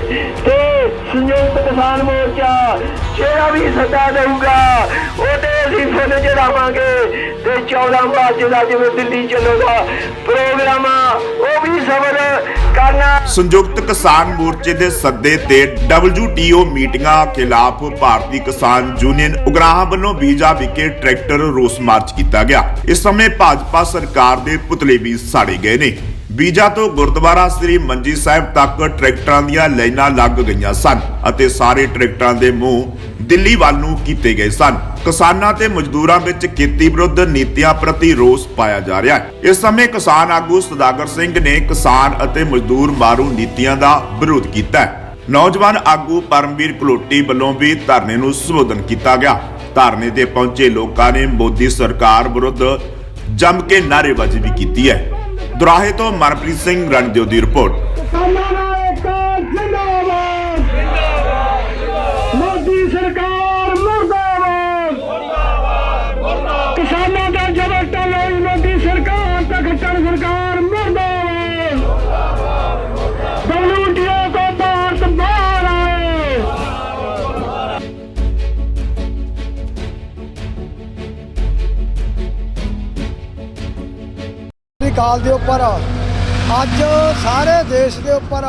ਤੇ ਸੰਯੁਕਤ ਕਿਸਾਨ ਮੋਰਚਾ ਜਿਹੜਾ ਵੀ ਸੱਦਾ ਦੇਊਗਾ, ਉਹਦੇ ਅਸੀਂ ਫੁੱਲ ਚੜਾਵਾਂਗੇ ਤੇ 14 ਮਾਰਚ ਦਾ ਜਿਵੇਂ ਦਿੱਲੀ ਚੱਲੂਗਾ, ਪ੍ਰੋਗਰਾਮ ਉਹ ਵੀ ਸਫਲ ਕਰਨਾ। ਸੰਯੁਕਤ ਕਿਸਾਨ ਮੋਰਚੇ ਦੇ ਸੱਦੇ ਤੇ WTO ਮੀਟਿੰਗਾਂ ਖਿਲਾਫ ਭਾਰਤੀ ਕਿਸਾਨ ਯੂਨੀਅਨ ਉਗਰਾਹਾਂ ਵੱਲੋਂ ਬੀਜਾ ਵਿਖੇ ਟਰੈਕਟਰ ਰੋਸ ਮਾਰਚ ਕੀਤਾ ਗਿਆ। ਇਸ ਸਮੇਂ ਭਾਜਪਾ ਸਰਕਾਰ ਦੇ ਪੁਤਲੇ ਵੀ ਸਾੜੇ ਗਏ ਨੇ। ਬੀਜਾ ਤੋਂ ਗੁਰਦੁਆਰਾ ਸ੍ਰੀ ਮੰਜੀ ਸਾਹਿਬ ਤੱਕ ਟਰੈਕਟਰਾਂ ਦੀਆਂ ਲਾਈਨਾਂ ਲੱਗ ਗਈਆਂ ਸਨ ਅਤੇ ਸਾਰੇ ਟਰੈਕਟਰਾਂ ਦੇ ਮੂੰਹ ਦਿੱਲੀ ਵੱਲ ਨੂੰ ਕੀਤੇ ਗਏ ਸਨ। ਕਿਸਾਨਾਂ ਤੇ ਮਜ਼ਦੂਰਾਂ ਵਿੱਚ ਖੇਤੀ ਵਿਰੁੱਧ ਨੀਤੀਆਂ ਪ੍ਰਤੀ ਰੋਸ ਪਾਇਆ ਜਾ ਰਿਹਾ ਹੈ। ਇਸ ਸਮੇਂ ਕਿਸਾਨ ਆਗੂ ਸਦਾਗਰ ਸਿੰਘ ਨੇ ਕਿਸਾਨ ਅਤੇ ਮਜ਼ਦੂਰ ਮਾਰੂ ਨੀਤੀਆਂ ਦਾ ਵਿਰੋਧ ਕੀਤਾ ਹੈ। ਨੌਜਵਾਨ ਆਗੂ ਪਰਮਵੀਰ ਕਲੋਟੀ ਵੱਲੋਂ ਵੀ ਧਰਨੇ ਨੂੰ ਸੰਬੋਧਨ ਕੀਤਾ ਗਿਆ। ਧਰਨੇ ਤੇ ਪਹੁੰਚੇ ਲੋਕਾਂ ਨੇ ਮੋਦੀ ਸਰਕਾਰ ਵਿਰੁੱਧ ਜੰਮ ਕੇ ਨਾਅਰੇਬਾਜ਼ੀ ਵੀ ਕੀਤੀ ਹੈ। ਦੁਰਾਹੇ ਤੋਂ ਮਨਪ੍ਰੀਤ ਸਿੰਘ ਰਣਦੇਵ ਦੀ ਰਿਪੋਰਟ। ਦੀ ਕਾਲ ਦੇ ਉੱਪਰ। ਅੱਜ ਸਾਰੇ ਦੇਸ਼ ਦੇ ਉੱਪਰ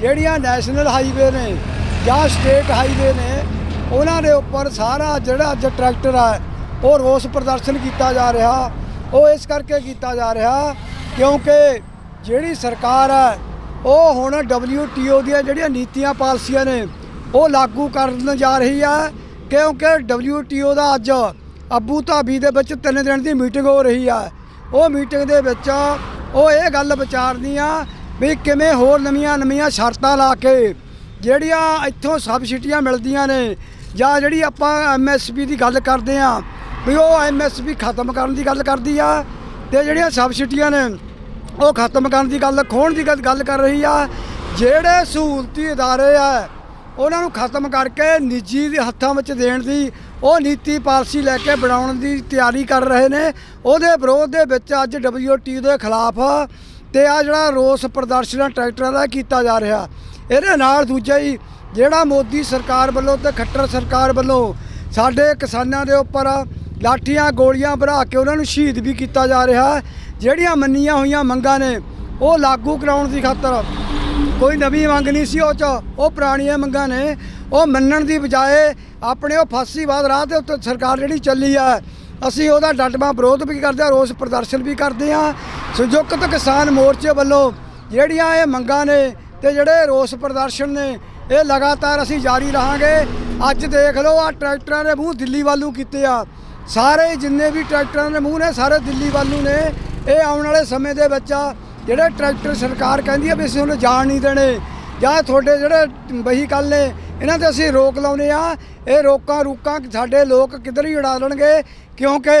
ਜਿਹੜੀਆਂ ਨੈਸ਼ਨਲ ਹਾਈਵੇ ਨੇ ਜਾਂ ਸਟੇਟ ਹਾਈਵੇ ਨੇ, ਉਹਨਾਂ ਦੇ ਉੱਪਰ ਸਾਰਾ ਜਿਹੜਾ ਅੱਜ ਟਰੈਕਟਰ ਆ, ਉਹ ਰੋਸ ਪ੍ਰਦਰਸ਼ਨ ਕੀਤਾ ਜਾ ਰਿਹਾ। ਉਹ ਇਸ ਕਰਕੇ ਕੀਤਾ ਜਾ ਰਿਹਾ ਕਿਉਂਕਿ ਜਿਹੜੀ ਸਰਕਾਰ ਹੈ ਉਹ ਹੁਣ WTO ਦੀਆਂ ਜਿਹੜੀਆਂ ਨੀਤੀਆਂ, ਪਾਲਸੀਆਂ ਨੇ, ਉਹ ਲਾਗੂ ਕਰਨ ਜਾ ਰਹੀ ਹੈ ਕਿਉਂਕਿ WTO ਦਾ ਅੱਜ ਅਬੂ ਧਾਬੀ ਦੇ ਵਿੱਚ ਤਿੰਨ ਦਿਨ ਦੀ ਮੀਟਿੰਗ ਹੋ ਰਹੀ ਹੈ ਉਹ ਮੀਟਿੰਗ ਦੇ ਵਿੱਚ ਉਹ ਇਹ ਗੱਲ ਵਿਚਾਰਨੀ ਆ ਵੀ ਕਿਵੇਂ ਹੋਰ ਨਵੀਆਂ ਨਵੀਆਂ ਸ਼ਰਤਾਂ ਲਾ ਕੇ ਜਿਹੜੀਆਂ ਇੱਥੋਂ ਸਬਸਿਡੀਆਂ ਮਿਲਦੀਆਂ ਨੇ ਜਾਂ ਜਿਹੜੀ ਆਪਾਂ ਐਮਐਸਪੀ ਦੀ ਗੱਲ ਕਰਦੇ ਆ, ਵੀ ਉਹ ਐਮਐਸਪੀ ਖਤਮ ਕਰਨ ਦੀ ਗੱਲ ਕਰਦੀ ਆ ਤੇ ਜਿਹੜੀਆਂ ਸਬਸਿਡੀਆਂ ਨੇ ਉਹ ਖਤਮ ਕਰਨ ਦੀ ਗੱਲ ਖੋਣ ਦੀ ਗੱਲ ਗੱਲ ਕਰ ਰਹੀ ਆ, ਜਿਹੜੇ ਸਹੂਲਤੀ ਅਦਾਰੇ ਆ, ਉਹਨਾਂ ਨੂੰ ਖਤਮ ਕਰਕੇ ਨਿੱਜੀ ਦੇ ਹੱਥਾਂ ਵਿੱਚ ਦੇਣ ਦੀ ਉਹ ਨੀਤੀ ਪਾਲਿਸੀ ਲੈ ਕੇ ਬਣਾਉਣ ਦੀ ਤਿਆਰੀ ਕਰ ਰਹੇ ਨੇ। ਉਹਦੇ ਵਿਰੋਧ ਦੇ ਵਿੱਚ ਅੱਜ WTO ਦੇ ਖਿਲਾਫ ਤੇ ਆ ਜਿਹੜਾ ਰੋਸ ਪ੍ਰਦਰਸ਼ਨ ਟਰੈਕਟਰਾਂ ਦਾ ਕੀਤਾ ਜਾ ਰਿਹਾ। ਇਹਦੇ ਨਾਲ ਦੂਜਾ ਹੀ ਜਿਹੜਾ ਮੋਦੀ ਸਰਕਾਰ ਵੱਲੋਂ ਤੇ ਖੱਟਰ ਸਰਕਾਰ ਵੱਲੋਂ ਸਾਡੇ ਕਿਸਾਨਾਂ ਦੇ ਉੱਪਰ ਲਾਠੀਆਂ ਗੋਲੀਆਂ ਭਰਾ ਕੇ ਉਹਨਾਂ ਨੂੰ ਸ਼ਹੀਦ ਵੀ ਕੀਤਾ ਜਾ ਰਿਹਾ। ਜਿਹੜੀਆਂ ਮੰਨੀਆਂ ਹੋਈਆਂ ਮੰਗਾਂ ਨੇ, ਉਹ ਲਾਗੂ ਕਰਾਉਣ ਦੀ ਖਾਤਰ ਕੋਈ ਨਵੀਂ ਮੰਗ ਨਹੀਂ ਸੀ, ਉਹ ਚ ਉਹ ਪੁਰਾਣੀਆਂ ਮੰਗਾਂ ਨੇ। ਉਹ ਮੰਨਣ ਦੀ ਬਜਾਏ ਆਪਣੇ ਉਹ ਫਾਸੀਵਾਦ ਰਾਹ ਦੇ ਉੱਤੇ ਸਰਕਾਰ ਜਿਹੜੀ ਚੱਲੀ ਆ, ਅਸੀਂ ਉਹਦਾ ਡਟਵਾ ਵਿਰੋਧ ਵੀ ਕਰਦੇ ਆ, ਰੋਸ ਪ੍ਰਦਰਸ਼ਨ ਵੀ ਕਰਦੇ ਆ। ਸੰਯੁਕਤ ਕਿਸਾਨ ਮੋਰਚੇ ਵੱਲੋਂ ਜਿਹੜੀਆਂ ਇਹ ਮੰਗਾਂ ਨੇ ਤੇ ਜਿਹੜੇ ਰੋਸ ਪ੍ਰਦਰਸ਼ਨ ਨੇ, ਇਹ ਲਗਾਤਾਰ ਅਸੀਂ ਜਾਰੀ ਰਹਾਂਗੇ। ਅੱਜ ਦੇਖ ਲਓ ਆ ਟਰੈਕਟਰਾਂ ਦੇ ਮੂੰਹ ਦਿੱਲੀ ਵੱਲ ਨੂੰ ਕੀਤੇ ਆ। ਸਾਰੇ ਜਿੰਨੇ ਵੀ ਟਰੈਕਟਰਾਂ ਦੇ ਮੂੰਹ ਨੇ, ਸਾਰੇ ਦਿੱਲੀ ਵੱਲ ਨੂੰ ਨੇ। ਇਹ ਆਉਣ ਵਾਲੇ ਸਮੇਂ ਦੇ ਵਿੱਚ ਆ, ਜਿਹੜੇ ਟਰੈਕਟਰ ਸਰਕਾਰ ਕਹਿੰਦੀ ਆ ਵੀ ਅਸੀਂ ਉਹਨੂੰ ਜਾਣ ਨਹੀਂ ਦੇਣੇ। ਜਾਂ ਤੁਹਾਡੇ ਜਿਹੜੇ ਵਹੀਕਲ ਨੇ, ਇਹਨਾਂ ਤੇ ਅਸੀਂ ਰੋਕ ਲਾਉਨੇ ਆ ਇਹ ਰੋਕਾਂ ਰੂਕਾਂ ਸਾਡੇ ਲੋਕ ਕਿੱਧਰ ਹੀ ਉਡਾ ਲੈਣਗੇ ਕਿਉਂਕਿ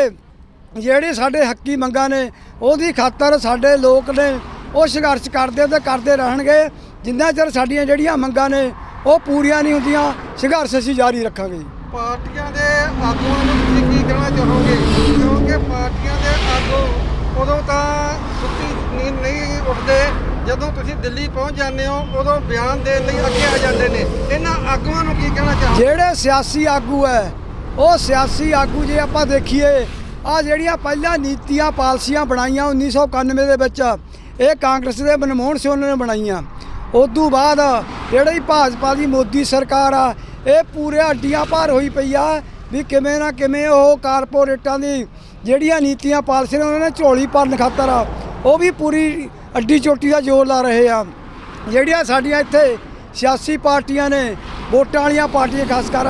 ਜਿਹੜੀ ਸਾਡੇ ਹੱਕੀ ਮੰਗਾਂ ਨੇ, ਉਹਦੀ ਖਾਤਰ ਸਾਡੇ ਲੋਕ ਨੇ ਉਹ ਸੰਘਰਸ਼ ਕਰਦੇ ਤੇ ਕਰਦੇ ਰਹਿਣਗੇ। ਜਿੰਨਾ ਚਿਰ ਸਾਡੀਆਂ ਜਿਹੜੀਆਂ ਮੰਗਾਂ ਨੇ, ਉਹ ਪੂਰੀਆਂ ਨਹੀਂ ਹੁੰਦੀਆਂ, ਸੰਘਰਸ਼ ਅਸੀਂ ਜਾਰੀ ਰੱਖਾਂਗੇ ਪਾਰਟੀਆਂ ਦੇ ਆਗੂਆਂ ਨੂੰ ਤੁਸੀਂ ਕੀ ਕਹਿਣਾ ਚਾਹੋਗੇ? ਕਿਉਂਕਿ ਪਾਰਟੀਆਂ ਦੇ ਆਗੂ ਉਦੋਂ ਤਾਂ ਜਦੋਂ ਤੁਸੀਂ ਦਿੱਲੀ ਪਹੁੰਚ ਜਾਂਦੇ ਹੋ ਉਦੋਂ ਬਿਆਨ ਦੇਣ ਲਈ ਅੱਗੇ ਆ ਜਾਂਦੇ ਨੇ। ਇਹਨਾਂ ਆਗੂਆਂ ਨੂੰ ਕੀ ਕਹਿਣਾ ਚਾਹੁੰਦੇ ਜਿਹੜੇ ਸਿਆਸੀ ਆਗੂ ਹੈ ਉਹ ਸਿਆਸੀ ਆਗੂ ਜੇ ਆਪਾਂ ਦੇਖੀਏ ਆ ਜਿਹੜੀਆਂ ਪਹਿਲਾਂ ਨੀਤੀਆਂ ਪਾਲਸੀਆਂ ਬਣਾਈਆਂ 1991 ਦੇ ਵਿੱਚ ਇਹ ਕਾਂਗਰਸ ਦੇ ਮਨਮੋਹਨ ਸਿੰਘ ਨੇ ਬਣਾਈਆਂ। ਉਦੋਂ ਬਾਅਦ ਜਿਹੜੀ ਭਾਜਪਾ ਦੀ ਮੋਦੀ ਸਰਕਾਰ ਆ ਇਹ ਪੂਰੇ ਅੱਡੀਆਂ ਭਾਰ ਹੋਈ ਪਈ ਆ ਵੀ ਕਿਵੇਂ ਨਾ ਕਿਵੇਂ ਉਹ ਕਾਰਪੋਰੇਟਾਂ ਦੀ ਜਿਹੜੀਆਂ ਨੀਤੀਆਂ ਪਾਲਸੀਆਂ ਉਹਨਾਂ ਨੇ ਝੋਲੀ ਭਰਨ ਖਾਤਰ ਆ, ਉਹ ਵੀ ਪੂਰੀ ਅੱਡੀ ਚੋਟੀ ਦਾ ਜ਼ੋਰ ਲਾ ਰਹੇ ਆ। ਜਿਹੜੀਆਂ ਸਾਡੀਆਂ ਇੱਥੇ ਸਿਆਸੀ ਪਾਰਟੀਆਂ ਨੇ, ਵੋਟਾਂ ਵਾਲੀਆਂ ਪਾਰਟੀਆਂ ਖਾਸ ਕਰ,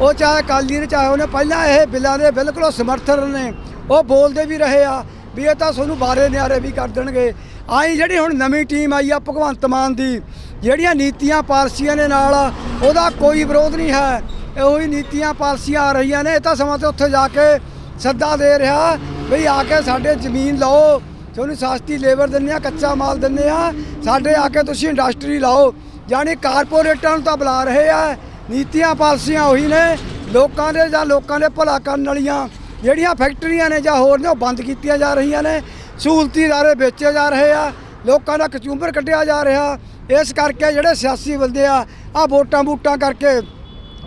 ਉਹ ਚਾਹੇ ਅਕਾਲੀ ਨੇ, ਚਾਹੇ ਉਹਨੇ, ਪਹਿਲਾਂ ਇਹ ਬਿੱਲਾਂ ਦੇ ਬਿਲਕੁਲ ਸਮਰਥਨ ਨੇ, ਉਹ ਬੋਲਦੇ ਵੀ ਰਹੇ ਆ ਵੀ ਇਹ ਤਾਂ ਸਾਨੂੰ ਬਾਰੇ ਨਿਆਰੇ ਵੀ ਕਰ ਦੇਣਗੇ। ਆਈ ਜਿਹੜੀ ਹੁਣ ਨਵੀਂ ਟੀਮ ਆਈ ਆ ਭਗਵੰਤ ਮਾਨ ਦੀ, ਜਿਹੜੀਆਂ ਨੀਤੀਆਂ ਪਾਲਸੀਆਂ ਦੇ ਨਾਲ, ਉਹਦਾ ਕੋਈ ਵਿਰੋਧ ਨਹੀਂ ਹੈ। ਇਹੋ ਹੀ ਨੀਤੀਆਂ ਪਾਲਸੀਆਂ ਆ ਰਹੀਆਂ ਨੇ, ਇਹ ਤਾਂ ਸਮਾਂ ਤੇ ਉੱਥੇ ਜਾ ਕੇ ਸੱਦਾ ਦੇ ਰਿਹਾ ਵੀ ਆ ਕੇ ਸਾਡੇ ਜ਼ਮੀਨ ਲਓ ਤੁਹਾਨੂੰ ਸਸਤੀ ਲੇਬਰ ਦਿੰਦੇ ਆ, ਕੱਚਾ ਮਾਲ ਦਿੰਦੇ ਆ। ਸਾਡੇ ਆ ਕੇ ਤੁਸੀਂ ਇੰਡਸਟਰੀ ਲਾਓ, ਯਾਨੀ ਕਾਰਪੋਰੇਟਾਂ ਨੂੰ ਤਾਂ ਬੁਲਾ ਰਹੇ ਆ। ਨੀਤੀਆਂ ਪਾਲਸੀਆਂ ਉਹੀ ਨੇ, ਲੋਕਾਂ ਦੇ ਜਾਂ ਲੋਕਾਂ ਦੇ ਭਲਾ ਕਰਨ ਵਾਲੀਆਂ, ਜਿਹੜੀਆਂ ਫੈਕਟਰੀਆਂ ਨੇ ਜਾਂ ਹੋਰ ਨੇ, ਉਹ ਬੰਦ ਕੀਤੀਆਂ ਜਾ ਰਹੀਆਂ ਨੇ। ਸਹੂਲਤੀ ਇਦਾਰੇ ਵੇਚੇ ਜਾ ਰਹੇ ਆ ਲੋਕਾਂ ਦਾ ਕਚੂੰਬਰ ਕੱਢਿਆ ਜਾ ਰਿਹਾ। ਇਸ ਕਰਕੇ ਜਿਹੜੇ ਸਿਆਸੀ ਬੰਦੇ ਆ ਆ ਵੋਟਾਂ ਬੂਟਾਂ ਕਰਕੇ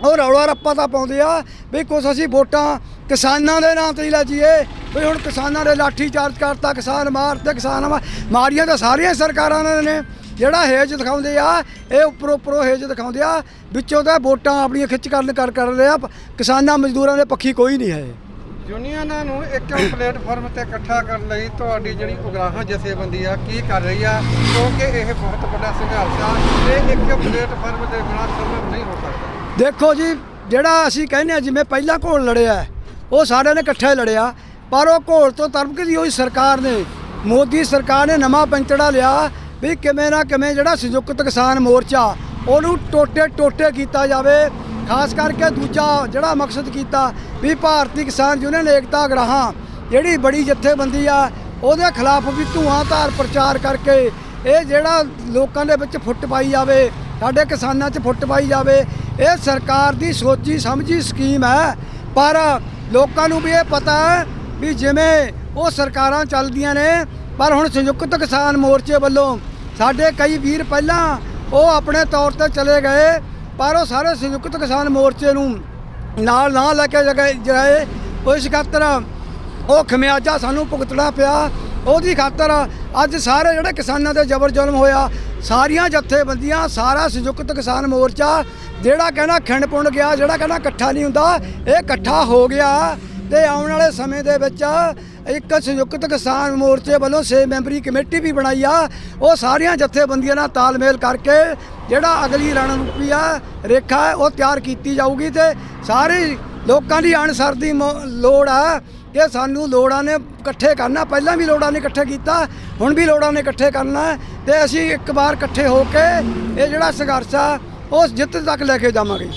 ਉਹ ਰੌਲਾ ਰੱਪਾ ਤਾਂ ਪਾਉਂਦੇ ਆ, ਵੀ ਕੁਛ ਅਸੀਂ ਵੋਟਾਂ ਕਿਸਾਨਾਂ ਦੇ ਨਾਂ ਤੇ ਹੀ ਲੈ ਜੀਏ ਵੀ ਹੁਣ ਕਿਸਾਨਾਂ ਦੇ ਲਾਠੀ ਚਾਰਜ ਕਰਤਾ ਕਿਸਾਨ ਮਾਰਤੇ ਕਿਸਾਨ ਮਾਰੀਆਂ ਤਾਂ ਸਾਰੀਆਂ ਸਰਕਾਰਾਂ ਨੇ ਜਿਹੜਾ ਹੇਜ ਦਿਖਾਉਂਦੇ ਆ ਇਹ ਉੱਪਰੋਂ ਉੱਪਰੋਂ ਹੇਜ ਦਿਖਾਉਂਦੇ ਆ। ਵਿੱਚੋਂ ਤਾਂ ਵੋਟਾਂ ਆਪਣੀਆਂ ਖਿੱਚ ਕਰਨ ਕਰ ਕਰ ਲਿਆ ਕਿਸਾਨਾਂ ਮਜ਼ਦੂਰਾਂ ਦੇ ਪੱਖੀ ਕੋਈ ਨਹੀਂ ਹੈ। ਯੂਨੀਅਨਾਂ ਨੂੰ ਇੱਕ ਪਲੇਟਫਾਰਮ ਤੇ ਇਕੱਠਾ ਕਰਨ ਲਈ ਤੁਹਾਡੀ ਜਿਹੜੀ ਉਗਰਾਹਾਂ ਜਥੇਬੰਦੀ ਆ ਕੀ ਕਰ ਰਹੀ ਆ? ਕਿਉਂਕਿ ਇਹ ਬਹੁਤ ਵੱਡਾ ਸੰਘਰਸ਼ ਆ ਇਹ ਇੱਕ ਪਲੇਟਫਾਰਮ ਦੇ ਬਿਨਾਂ ਸੰਭਵ ਨਹੀਂ ਹੋ ਸਕਦਾ। ਦੇਖੋ ਜੀ ਜਿਹੜਾ ਅਸੀਂ ਕਹਿੰਦੇ ਆ ਜਿਵੇਂ ਪਹਿਲਾਂ ਘੋਲ ਲੜਿਆ ਉਹ ਸਾਰਿਆਂ ਨੇ ਇਕੱਠੇ ਲੜਿਆ। ਪਰ ਉਹ ਘੋਲ ਤੋਂ ਤਰਫ ਹੋਈ ਸਰਕਾਰ ਨੇ। ਮੋਦੀ ਸਰਕਾਰ ਨੇ ਨਵਾਂ ਪੰਚੜਾ ਲਿਆ ਵੀ ਕਿਵੇਂ ਨਾ ਕਿਵੇਂ ਜਿਹੜਾ ਸੰਯੁਕਤ ਕਿਸਾਨ ਮੋਰਚਾ, ਉਹਨੂੰ ਟੋਟੇ ਟੋਟੇ ਕੀਤਾ ਜਾਵੇ। ਖਾਸ ਕਰਕੇ ਦੂਜਾ ਜਿਹੜਾ ਮਕਸਦ ਕੀਤਾ ਵੀ ਭਾਰਤੀ ਕਿਸਾਨ ਯੂਨੀਅਨ ਏਕਤਾ ਗਰਾਹਾਂ, ਜਿਹੜੀ ਬੜੀ ਜਥੇਬੰਦੀ ਆ, ਉਹਦੇ ਖਿਲਾਫ ਵੀ ਧੂਆਂ ਧਾਰ ਪ੍ਰਚਾਰ ਕਰਕੇ ਇਹ ਜਿਹੜਾ ਲੋਕਾਂ ਦੇ ਵਿੱਚ ਫੁੱਟ ਪਾਈ ਜਾਵੇ, ਸਾਡੇ ਕਿਸਾਨਾਂ 'ਚ ਫੁੱਟ ਪਾਈ ਜਾਵੇ, ਇਹ ਸਰਕਾਰ ਦੀ ਸੋਚੀ ਸਮਝੀ ਸਕੀਮ ਹੈ। ਪਰ ਲੋਕਾਂ ਨੂੰ ਵੀ ਇਹ ਪਤਾ ਹੈ ਵੀ ਜਿਵੇਂ ਉਹ ਸਰਕਾਰਾਂ ਚੱਲਦੀਆਂ ਨੇ, ਪਰ ਹੁਣ ਸੰਯੁਕਤ ਕਿਸਾਨ ਮੋਰਚੇ ਵੱਲੋਂ ਸਾਡੇ ਕਈ ਵੀਰ ਪਹਿਲਾਂ ਉਹ ਆਪਣੇ ਤੌਰ ਤੇ ਚਲੇ ਗਏ, ਪਰ ਉਹ ਸਾਰੇ ਸੰਯੁਕਤ ਕਿਸਾਨ ਮੋਰਚੇ ਨੂੰ ਨਾਲ ਨਾ ਲੈ ਕੇ ਜਗ੍ਹਾ- ਜਾਏ। ਉਸ ਖਾਤਰ ਉਹ ਖਮਿਆਜਾ ਸਾਨੂੰ ਭੁਗਤਣਾ ਪਿਆ। ਉਹਦੀ ਖਾਤਰ ਅੱਜ ਸਾਰੇ ਜਿਹੜੇ ਕਿਸਾਨਾਂ ਤੇ ਜ਼ਬਰ ਜ਼ੁਲਮ ਹੋਇਆ, ਸਾਰੀਆਂ ਜਥੇਬੰਦੀਆਂ, ਸਾਰਾ ਸੰਯੁਕਤ ਕਿਸਾਨ ਮੋਰਚਾ, ਜਿਹੜਾ ਕਹਿੰਦਾ ਖਿੰਡ ਪੁੰਡ ਗਿਆ, ਜਿਹੜਾ ਕਹਿੰਦਾ ਇਕੱਠਾ ਨਹੀਂ ਹੁੰਦਾ, ਇਹ ਇਕੱਠਾ ਹੋ ਗਿਆ। ਤੇ ਆਉਣ ਵਾਲੇ ਸਮੇਂ ਦੇ ਵਿੱਚ ਇੱਕ ਸੰਯੁਕਤ ਕਿਸਾਨ ਮੋਰਚੇ ਵੱਲੋਂ 6 ਮੈਂਬਰੀ ਕਮੇਟੀ ਵੀ ਬਣਾਈ ਆ। ਉਹ ਸਾਰੀਆਂ ਜਥੇਬੰਦੀਆਂ ਨਾਲ ਤਾਲਮੇਲ ਕਰਕੇ ਜਿਹੜਾ ਅਗਲੀ ਰਣਨੀਤੀ ਆ, ਰੇਖਾ ਉਹ ਤਿਆਰ ਕੀਤੀ ਜਾਊਗੀ ਤੇ ਸਾਰੇ ਲੋਕਾਂ ਦੀ ਅਣਸਰ ਦੀ ਮੋ- ਲੋੜ ਆ ਕਿ ਸਾਨੂੰ ਲੋੜਾਂ ਨੇ ਇਕੱਠੇ ਕਰਨਾ। ਪਹਿਲਾਂ ਵੀ ਲੋੜਾਂ ਨੇ ਇਕੱਠੇ ਕੀਤਾ, ਹੁਣ ਵੀ ਲੋੜਾਂ ਨੇ ਇਕੱਠੇ ਕਰਨਾ ਹੈ ਤੇ ਅਸੀਂ ਇੱਕ ਵਾਰ ਇਕੱਠੇ ਹੋ ਕੇ ਇਹ ਜਿਹੜਾ ਸੰਘਰਸ਼ ਆ ਉਹ ਜਿੱਤ ਤੱਕ ਲੈ ਕੇ ਜਾਵਾਂਗੇ।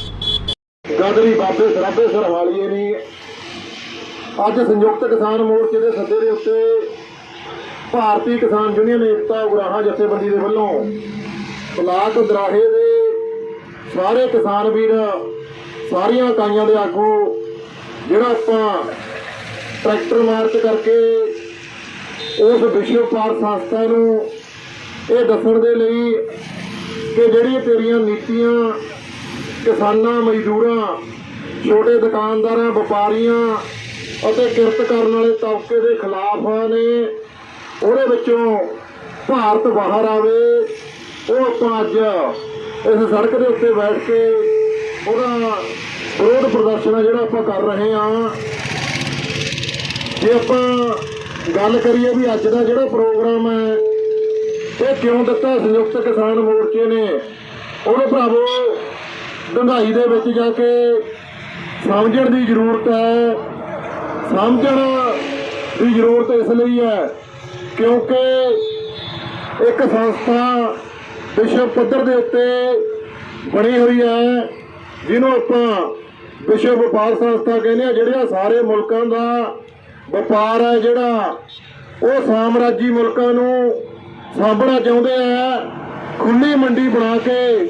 ਗਦਰੀ ਬਾਬੇ ਸਰਾਬੇ ਸਰਹਾਲੀਏ ਨੇ ਅੱਜ ਸੰਯੁਕਤ ਕਿਸਾਨ ਮੋਰਚੇ ਦੇ ਸੱਦੇ ਦੇ ਉੱਤੇ ਭਾਰਤੀ ਕਿਸਾਨ ਯੂਨੀਅਨ ਏਕਤਾ ਉਗਰਾਹਾਂ ਜਥੇਬੰਦੀ ਦੇ ਵੱਲੋਂ ਬਲਾਕ ਦਰਾਹੇ ਦੇ ਸਾਰੇ ਕਿਸਾਨ ਵੀਰ ਸਾਰੀਆਂ ਇਕਾਈਆਂ ਦੇ ਆਗੂ, ਜਿਹੜਾ ਆਪਾਂ ਟਰੈਕਟਰ ਮਾਰਚ ਕਰਕੇ ਉਸ ਵਿਸ਼ਵ ਪਾਰ ਸੰਸਥਾ ਨੂੰ ਇਹ ਦੱਸਣ ਦੇ ਲਈ ਕਿ ਜਿਹੜੀਆਂ ਤੇਰੀਆਂ ਨੀਤੀਆਂ, ਕਿਸਾਨਾਂ, ਮਜ਼ਦੂਰਾਂ, ਛੋਟੇ ਦੁਕਾਨਦਾਰਾਂ, ਵਪਾਰੀਆਂ ਅਤੇ ਕਿਰਤ ਕਰਨ ਵਾਲੇ ਤਬਕੇ ਦੇ ਖਿਲਾਫ ਨੇ। ਉਹਦੇ ਵਿੱਚੋਂ ਭਾਰਤ ਬਾਹਰ ਆਵੇ, ਉਹ ਆਪਾਂ ਅੱਜ ਇਸ ਸੜਕ ਦੇ ਉੱਤੇ ਬੈਠ ਕੇ ਉਹਦਾ ਵਿਰੋਧ ਪ੍ਰਦਰਸ਼ਨ ਆ ਜਿਹੜਾ ਆਪਾਂ ਕਰ ਰਹੇ ਹਾਂ ਜੇ ਆਪਾਂ ਗੱਲ ਕਰੀਏ ਵੀ ਅੱਜ ਦਾ ਜਿਹੜਾ ਪ੍ਰੋਗਰਾਮ ਹੈ, ਇਹ ਕਿਉਂ ਦਿੱਤਾ ਸੰਯੁਕਤ ਕਿਸਾਨ ਮੋਰਚੇ ਨੇ? ਉਹਦੇ ਭਰਾਵੋ, ਡੰਗਾਈ ਦੇ ਵਿੱਚ ਜਾ ਕੇ ਸਮਝਣ ਦੀ ਜ਼ਰੂਰਤ ਹੈ। ਸਮਝਣ ਦੀ ਜ਼ਰੂਰਤ ਇਸ ਲਈ ਹੈ, ਕਿਉਂਕਿ ਇੱਕ ਸੰਸਥਾ ਵਿਸ਼ਵ ਪੱਧਰ ਦੇ ਉੱਤੇ ਬਣੀ ਹੋਈ ਹੈ, ਜਿਹਨੂੰ ਆਪਾਂ ਵਿਸ਼ਵ ਵਪਾਰ ਸੰਸਥਾ ਕਹਿੰਦੇ ਆ ਜਿਹੜੀਆਂ ਸਾਰੇ ਮੁਲਕਾਂ ਦਾ ਵਪਾਰ ਹੈ ਜਿਹੜਾ, ਉਹ ਸਾਮਰਾਜੀ ਮੁਲਕਾਂ ਨੂੰ ਸਾਂਭਣਾ ਚਾਹੁੰਦੇ ਆ ਖੁੱਲੀ ਮੰਡੀ ਬਣਾ ਕੇ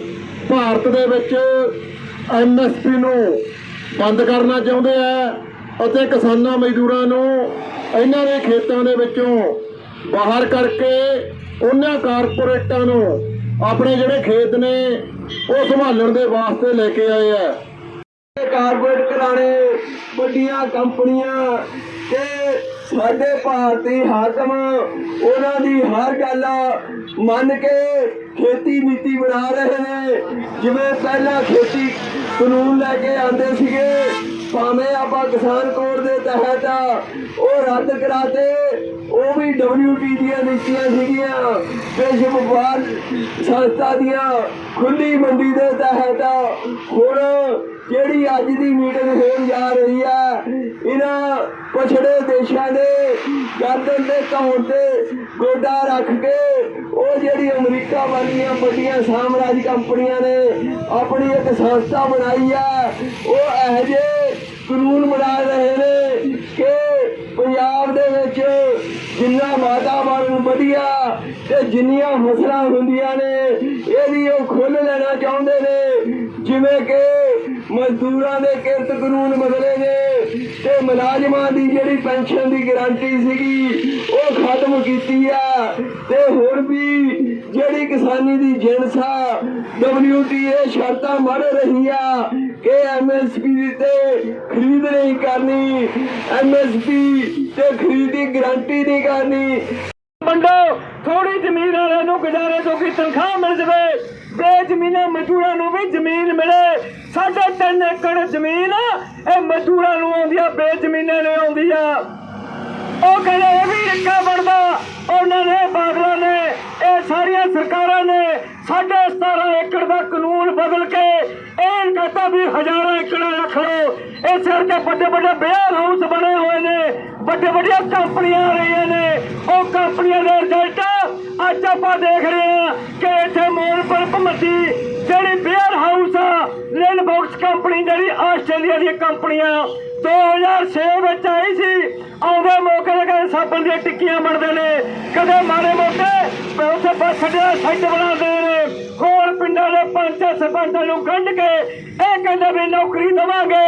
ਭਾਰਤ ਦੇ ਵਿੱਚ ਐਮਐਸਪੀ ਨੂੰ ਬੰਦ ਕਰਨਾ ਚਾਹੁੰਦੇ ਆ ਅਤੇ ਕਿਸਾਨਾਂ ਮਜ਼ਦੂਰਾਂ ਨੂੰ ਇਹਨਾਂ ਦੇ ਖੇਤਾਂ ਦੇ ਵਿੱਚੋਂ ਬਾਹਰ ਕਰਕੇ ਉਹਨਾਂ ਕਾਰਪੋਰੇਟਾਂ ਨੂੰ ਆਪਣੇ ਜਿਹੜੇ ਖੇਤ ਨੇ, ਉਹ ਸੰਭਾਲਣ ਦੇ ਵਾਸਤੇ ਲੈ ਕੇ ਆਏ ਆ। ਕਾਰਪੋਰੇਟ ਘਰਾਣੇ, ਵੱਡੀਆਂ ਕੰਪਨੀਆਂ ਤੇ ਸਾਡੇ ਭਾਰਤੀ ਹਾਕਮ, ਉਹਨਾਂ ਦੀ ਹਰ ਗੱਲ ਮੰਨ ਕੇ ਖੇਤੀ ਨੀਤੀ ਬਣਾ ਰਹੇ ਨੇ। ਜਿਵੇਂ ਪਹਿਲਾਂ ਖੇਤੀ ਕਾਨੂੰਨ ਲੈ ਕੇ ਆਂਦੇ ਸੀਗੇ ਭਾਵੇਂ ਆਪਾਂ ਕਿਸਾਨ ਕੋਡ ਦੇ ਤਹਿਤ ਉਹ ਰੱਦ ਕਰਾਤੇ, ਉਹ ਵੀ WT ਦੀਆਂ ਨੀਤੀਆਂ ਸੀਗੀਆਂ, ਵਿਸ਼ਵ ਵਪਾਰ ਸੰਸਥਾ ਦੀਆਂ ਖੁੱਲੀ ਮੰਡੀ ਦੇ ਤਹਿਤ ਹੁਣ ਜਿਹੜੀ ਅੱਜ ਦੀ ਮੀਟਿੰਗ ਹੋਣ ਜਾ ਰਹੀ ਹੈ, ਇਹਨਾਂ ਪਛੜੇ ਦੇਸ਼ਾਂ ਦੇ ਗਰਦਨ ਦੇ ਧੌਣ ਤੇ ਗੋਡਾ ਰੱਖ ਕੇ ਉਹ ਜਿਹੜੀ ਅਮਰੀਕਾ ਵਾਲੀਆਂ ਵੱਡੀਆਂ ਸਾਮਰਾਜ ਕੰਪਨੀਆਂ ਨੇ ਆਪਣੀ ਇੱਕ ਸੰਸਥਾ ਬਣਾਈ ਹੈ, ਉਹ ਇਹੋ ਜਿਹੇ ਕਾਨੂੰਨ ਬਣਾ ਰਹੇ ਨੇ ਕਿ ਪੰਜਾਬ ਦੇ ਵਿੱਚ ਜਿੰਨਾ ਵਾਤਾਵਰਣ ਵਧੀਆ ਤੇ ਜਿੰਨੀਆਂ ਫਸਲਾਂ ਹੁੰਦੀਆਂ ਨੇ, ਇਹਦੀ ਉਹ ਖੁੱਲ ਲੈਣਾ ਚਾਹੁੰਦੇ ਨੇ। ਜਿਵੇਂ ਕਿ ਮਜ਼ਦੂਰਾਂ ਦੇ ਕਿਰਤ ਕਾਨੂੰਨ ਬਦਲੇ ਨੇ ਤੇ ਮੁਲਾਜ਼ਮਾਂ ਦੀ ਜਿਹੜੀ ਪੈਨਸ਼ਨ ਦੀ ਗਾਰੰਟੀ ਸੀਗੀ, ਉਹ ਖਤਮ ਕੀਤੀ ਆ। ਤੇ ਹੁਣ ਵੀ ਜਿਹੜੀ ਕਿਸਾਨੀ ਦੀ ਜਿਣਸ ਆ WTA ਸ਼ਰਤਾਂ ਮੜ ਰਹੀ ਆ ਕਿ ਐਮਐਸਪੀ ਤੇ ਖਰੀਦ ਨਹੀਂ ਕਰਨੀ ਐਮਐਸਪੀ ਤੇ ਖਰੀਦ ਦੀ ਗਾਰੰਟੀ ਨਹੀਂ ਕਰਨੀ। ਮੰਡੋ ਥੋੜੀ ਜ਼ਮੀਨ ਵਾਲਿਆਂ ਨੂੰ ਗੁਜ਼ਾਰੇ ਤੋਂ ਕੀ ਤਨਖਾਹ ਮਿਲ ਜਵੇ? ਬੇਜ਼ਮੀਨਾਂ ਮਜ਼ਦੂਰਾਂ ਨੂੰ ਵੀ ਜ਼ਮੀਨ ਮਿਲੇ। ਸਾਢੇ ਤਿੰਨ ਏਕੜ ਜ਼ਮੀਨ, ਇਹ ਮਜ਼ਦੂਰਾਂ ਨੂੰ ਆਉਂਦੀ ਆ, ਬੇਜ਼ਮੀਨਾਂ ਨੂੰ ਆਉਂਦੀ ਆ। ਉਹ ਕਹਿੰਦੇ, ਇਹ ਵੀ ਰਿੱਕਾ ਬਣਦਾ। ਉਹਨਾਂ ਨੇ, ਬਾਦਲਾਂ ਨੇ, ਇਹ ਸਾਰੀਆਂ ਸਰਕਾਰਾਂ ਨੇ ਸਾਡੇ 17 ਏਕੜ ਦਾ ਕਾਨੂੰਨ ਬਦਲ ਕੇ ਇਹ ਕਹਤਾ ਵੀ ਹਜ਼ਾਰਾਂ ਏਕੜ ਰੱਖ ਲਓ। ਇਹ ਸਿਰ ਤੇ ਵੱਡੇ ਵੱਡੇ ਬੇਅਰ ਹਾਊਸ ਬਣੇ ਹੋਏ ਨੇ। ਵੱਡੇ ਵੱਡੀਆਂ ਕੰਪਨੀਆਂ ਆ ਰਹੀਆਂ ਨੇ। ਉਹ ਕੰਪਨੀਆਂ ਦੇ ਰਿਜ਼ਲਟ ਅੱਜ ਆਪਾਂ ਦੇਖ ਰਹੇ ਹਾਂ ਕਿ ਇੱਥੇ ਮੋਲ ਪਰ ਜਿਹੜੀ ਬੇਅਰ ਹਾਊਸ ਆ ਲੈਨ ਬਾਕਸ ਕੰਪਨੀ ਜਿਹੜੀ ਆਸਟ੍ਰੇਲੀਆ ਦੀ ਕੰਪਨੀਆਂ 2006 ਵਿੱਚ ਆਈ ਸੀ, ਆਉਂਦੇ ਮੌਕੇ ਤੇ ਕਦੇ ਸਾਬਣ ਦੀਆਂ ਟਿੱਕੀਆਂ ਬਣਦੇ ਨੇ। ਕਦੇ ਮਾਰੇ ਮੋਟੇ ਉੱਥੇ ਬਸ ਛੱਡਿਆ ਸੈੱਟ ਬਣਾਉਂਦੇ ਨੇ। ਹੋਰ ਪਿੰਡਾਂ ਦੇ ਪੰਚ ਸਰਪੰਚਾਂ ਨੂੰ ਕੱਢ ਕੇ, ਇਹ ਕਹਿੰਦੇ ਵੀ ਨੌਕਰੀ ਦਵਾਂਗੇ।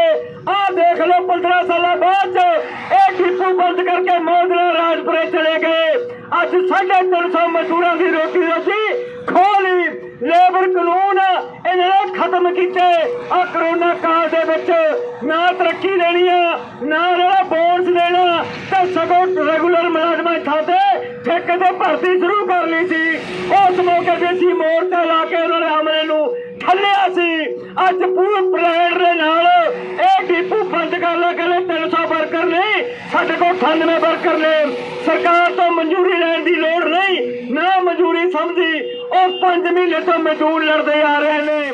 ਆਹ ਦੇਖ ਲਓ 15 ਸਾਲਾਂ ਬਾਅਦ ਚ ਇਹ ਡਿਪੂ ਬੰਦ ਕਰਕੇ ਮੋਦਰਾ ਰਾਜਪੁਰੇ ਚਲੇ ਗਏ। ਅੱਜ 350 ਮਜ਼ਦੂਰਾਂ ਦੀ ਰੋਟੀ ਰੋਜੀ ਖੋਲੀ ਲੇਬਰ ਕਾਨੂੰਨ ਇਹਨਾਂ ਨੇ ਖਤਮ ਕੀਤੇ। ਆ ਕਰੋਨਾ ਕਾਲ ਦੇ ਵਿੱਚ ਨਾ ਤਰੱਕੀ ਦੇਣੀ ਆ, ਨਾ ਜਿਹੜਾ ਬੋਨਸ ਦੇਣਾ, ਤੇ ਸਗੋਂ ਰੈਗੂਲਰ ਮੁਲਾਜ਼ਮਾਂ ਦੀ ਥਾਂ ਤੇ ਠੇਕੇ ਤੇ ਭਰਤੀ ਸ਼ੁਰੂ ਕਰ ਲਈ ਸੀ। ਉਸ ਮੌਕੇ ਤੇ ਸੀ ਮੋਰਚਾ ਲਾ ਕੇ ਉਹਨਾਂ ਨੇ ਹਮਲੇ ਨੂੰ ਠੱਲਿਆ ਸੀ। ਅੱਜ ਪੂਰੇ ਪਲਾਨ ਦੇ ਨਾਲ ਇਹ ਡਿਪੂ ਬੰਦ ਕਰ ਲਿਆ ਕਹਿੰਦੇ 300 ਵਰਕਰ ਨੇ, ਸਾਡੇ ਕੋਲ 98 ਵਰਕਰ ਨੇ। ਸਰਕਾਰ ਤੋਂ ਮਨਜ਼ੂਰੀ ਲੈਣ ਦੀ ਲੋੜ ਨਹੀਂ, ਨਾ ਮਨਜ਼ੂਰੀ ਸਮਝੀ, ਉਹ 5 ਮਹੀਨੇ ਤੋਂ ਮਜ਼ਦੂਰ ਲੜਦੇ ਆ ਰਹੇ ਨੇ।